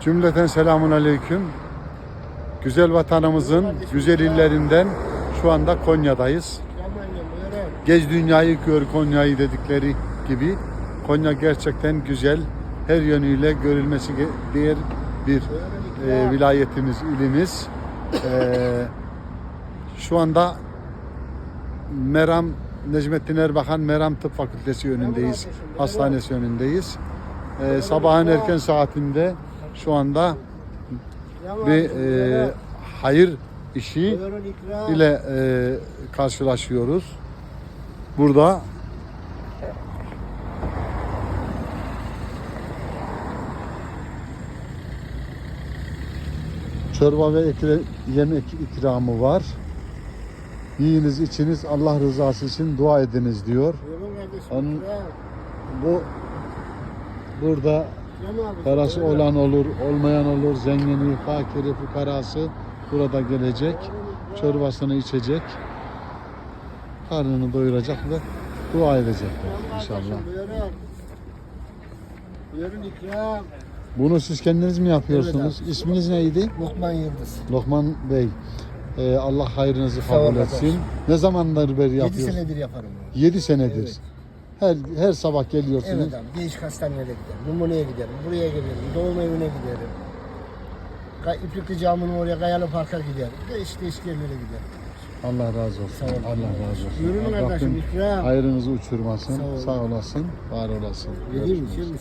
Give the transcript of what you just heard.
Cümleten selamun aleyküm. Güzel vatanımızın güzel illerinden şu anda Konya'dayız. Gez dünyayı gör Konya'yı dedikleri gibi Konya gerçekten güzel. Her yönüyle görülmesi değer bir e, vilayetimiz, ilimiz. E, şu anda Meram Necmettin Erbakan Meram Tıp Fakültesi önündeyiz. Hastanesi önündeyiz. E, sabahın erken saatinde şu anda bir e, hayır işi ile e, karşılaşıyoruz. Burada çorba ve ekle, yemek ikramı var. Yiyiniz içiniz Allah rızası için dua ediniz diyor. Onun- Bu burada parası olan olur, olmayan olur, zengini, fakiri, fukarası burada gelecek, çorbasını içecek, karnını doyuracak ve dua edecekler inşallah. Bunu siz kendiniz mi yapıyorsunuz? İsminiz neydi? Lokman Yıldız. Lokman Bey. Ee, Allah hayrınızı kabul etsin. Ne zamandır beri 7 yapıyorsunuz? senedir yaparım. 7 senedir. Evet. Her her sabah geliyorsunuz. Evet abi. Değişik hastanelere giderim. Numuneye giderim. Buraya gelirim. Doğum evine giderim. İplikli Camii'nin oraya Kayalı Park'a giderim. Değişik değişik yerlere giderim. Allah razı olsun. Sağ olun. Allah razı olsun. Rabbim kardeşim ikram. hayrınızı uçurmasın. Sağ olun. Sağ olasın, var olasın. Mi? İçer misiniz?